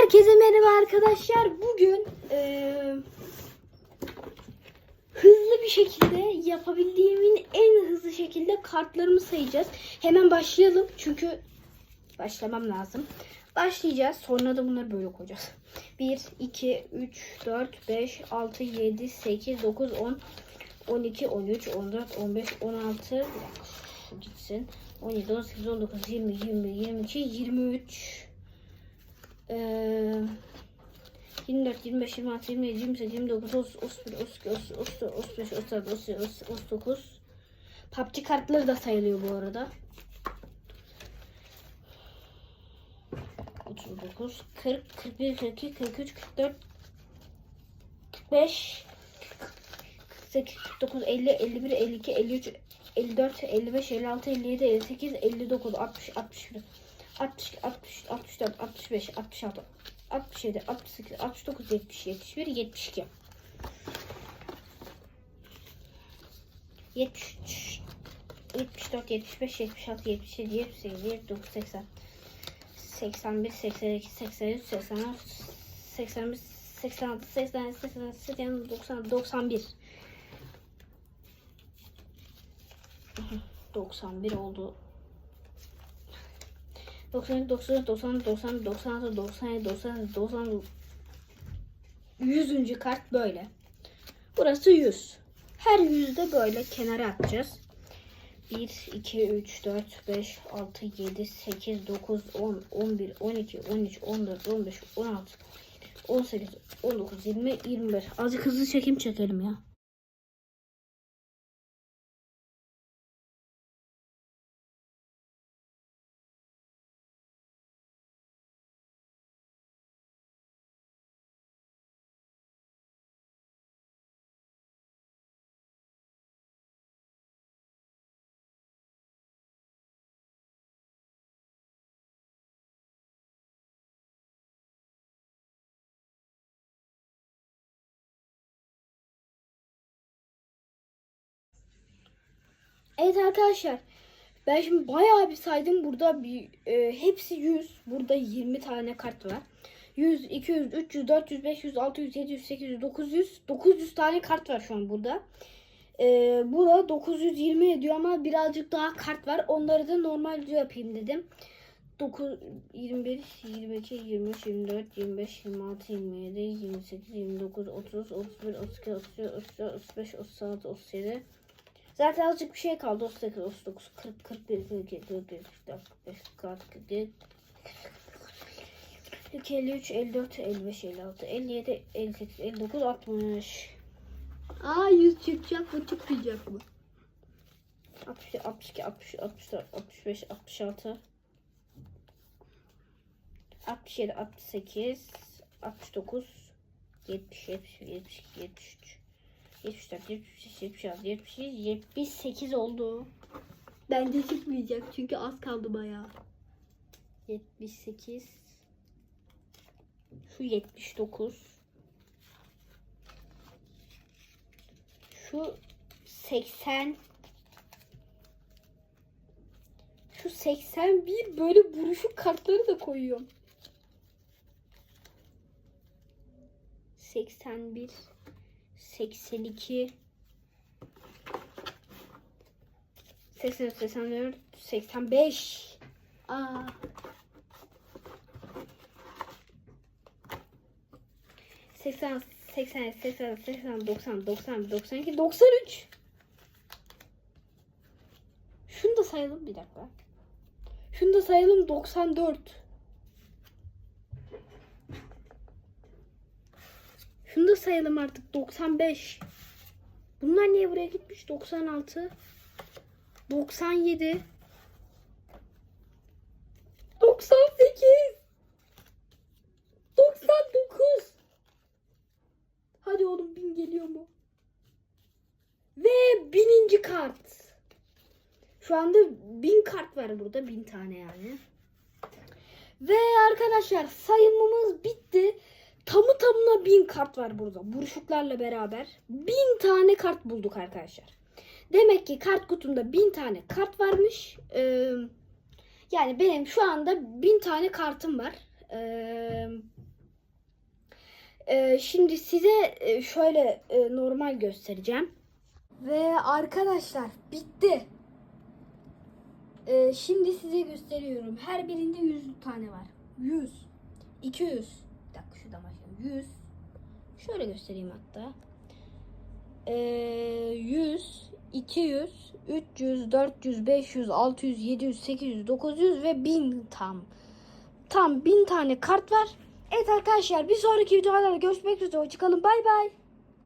Herkese merhaba arkadaşlar. Bugün eee, hızlı bir şekilde yapabildiğimin en hızlı şekilde kartlarımı sayacağız. Hemen başlayalım çünkü başlamam lazım. Başlayacağız. Sonra da bunları böyle koyacağız. 1, 2, 3, 4, 5, 6, 7, 8, 9, 10, 12, 13, 14, 15, 16. Bir dakika, şu gitsin. 17, 18, 19, 20, 21, 22, 23. Ee, 24, 25, 26, 27, 28, 29, 30, 31, 32, 33, 34, 35, 36, 37, 39. PUBG kartları da sayılıyor bu arada. 39, 40, 41, 42, 43, 44, 45, 48, 49, 50, 51, 52, 53, 54, 55, 56, 57, 58, 59, 60, 61, 60, 60, 64, 65, 66, 67, 68, 69, 70, 71, 72. 73, 74, 75, 76, 77, 78, 79, 80, 81, 82, 83, 84, 85, 86, 87, 88, 89, 90, 91. 91 oldu. 92, 93, 90, 90, 96, 97, 98, 90, 100. kart böyle. Burası 100. Her yüzde böyle kenara atacağız. 1, 2, 3, 4, 5, 6, 7, 8, 9, 10, 11, 12, 13, 14, 15, 16, 18, 19, 20, 21. Azıcık hızlı çekim çekelim ya. Evet arkadaşlar. Ben şimdi bayağı bir saydım. Burada bir e, hepsi 100. Burada 20 tane kart var. 100, 200, 300, 400, 500, 600, 700, 800, 900. 900 tane kart var şu an burada. E, bu da 920 ediyor ama birazcık daha kart var. Onları da normal yapayım dedim. 9, 21, 22, 23, 24, 25, 26, 27, 28, 29, 30, 31, 32, 33, 34, 35, 36, 37. Zaten azıcık bir şey kaldı. 38, 39, 40, 41, 42, 43, 44, 45, 46, 47, 42, 53, 54, 55, 56, 57, 58, 59, 60. Aa 100 çıkacak mı çıkmayacak mı? 62, 62, 60, 64, 65, 66, 67, 68, 69, 70, 71, 72, 73, 74, 75, 76, 77, 78 oldu. Bence çıkmayacak çünkü az kaldı bayağı. 78 şu 79 şu 80 şu 81 böyle buruşuk kartları da koyuyorum. 81 82 83 84 85 Aa 80, 80, 80, 80, 90, 90, 92, 93. Şunu da sayalım bir dakika. Şunu da sayalım 94. Şunu da sayalım artık 95. Bunlar niye buraya gitmiş? 96. 97. 98. 99. Hadi oğlum bin geliyor mu? Ve bininci kart. Şu anda bin kart var burada. Bin tane yani. Ve arkadaşlar sayımımız bitti. Tamı tamına bin kart var burada. Buruşuklarla beraber. Bin tane kart bulduk arkadaşlar. Demek ki kart kutumda bin tane kart varmış. Ee, yani benim şu anda bin tane kartım var. Ee, Ee, şimdi size e, şöyle e, normal göstereceğim. Ve arkadaşlar bitti. Ee, şimdi size gösteriyorum. Her birinde 100 tane var. 100, 200. Dakika şuradan başlayalım. 100. Şöyle göstereyim hatta. Ee, 100, 200, 300, 400, 500, 600, 700, 800, 900 ve 1000 tam. Tam 1000 tane kart var. Evet arkadaşlar bir sonraki videolarda görüşmek üzere. Hoşçakalın. Bay bay.